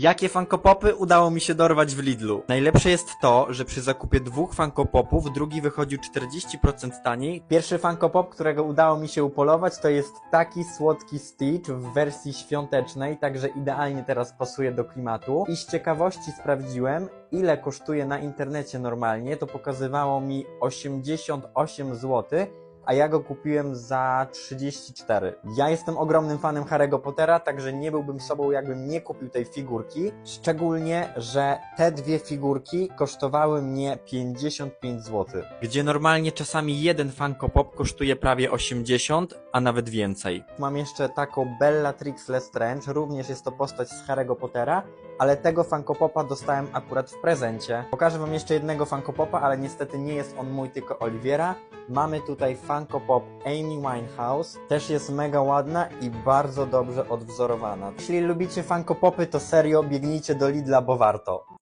Jakie Funko Popy udało mi się dorwać w Lidlu? Najlepsze jest to, że przy zakupie dwóch Funko Popów drugi wychodził 40% taniej. Pierwszy Funko Pop, którego udało mi się upolować, to jest taki słodki Stitch w wersji świątecznej, także idealnie teraz pasuje do klimatu. I z ciekawości sprawdziłem, ile kosztuje na internecie normalnie. To pokazywało mi 88 zł a ja go kupiłem za 34. Ja jestem ogromnym fanem Harry'ego Pottera, także nie byłbym sobą, jakbym nie kupił tej figurki. Szczególnie, że te dwie figurki kosztowały mnie 55 zł. Gdzie normalnie czasami jeden Funko Pop kosztuje prawie 80, a nawet więcej. Mam jeszcze taką Bellatrix Lestrange, również jest to postać z Harry'ego Pottera, ale tego Funko dostałem akurat w prezencie. Pokażę wam jeszcze jednego Funko ale niestety nie jest on mój, tylko Oliwiera. Mamy tutaj Funko Pop Amy Winehouse. Też jest mega ładna i bardzo dobrze odwzorowana. Jeśli lubicie Funko to serio biegnijcie do Lidla, bo warto.